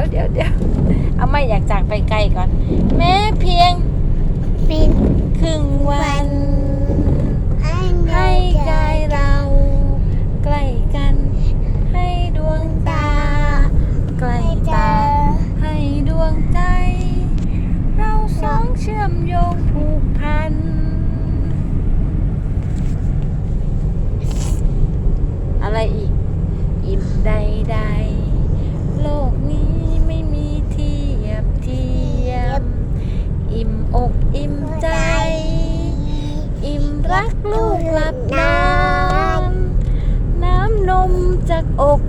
ดี๋ยวเดี๋ยวเดี๋ยวเอาไม่อยากจากไปไกลก่อน แม้เพียง อิ่มอกอิ่มใจ อิ่มรักลูกหลับนอนน้ำนมจากอก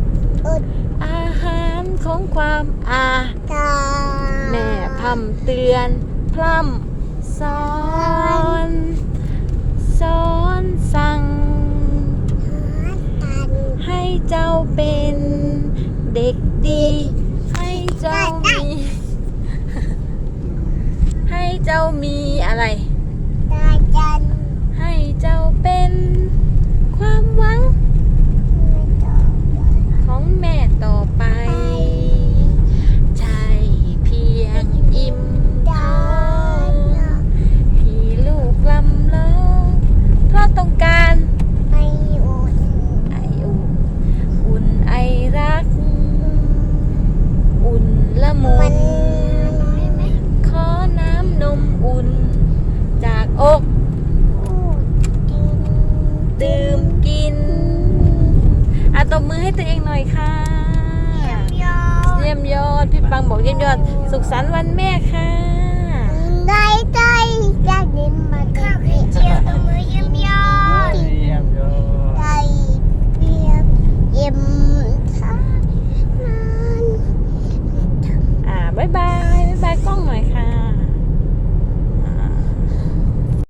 อุดอาหารของความอาตาแม่พร่ำเตือน พร่ำสอน สอนสั่งตันให้เจ้าเป็นเด็กดี ให้เจ้ามี ให้ เจ้ามีอะไร ตาจัน บมือให้ตัวเองหน่อยค่ะเยี่ยมยอดเยี่ยมยอด พี่ปังบอกเยี่ยมยอด สุขสันต์วันแม่ค่ะ ได้ใจจากดินมาข้าวให้เจียวตัวมือเยี่ยมยอด เยี่ยมยอดใจเปียบเยี่ยมท่านานอ่าบ๊ายบายบ๊ายบายกล้องหน่อยค่ะ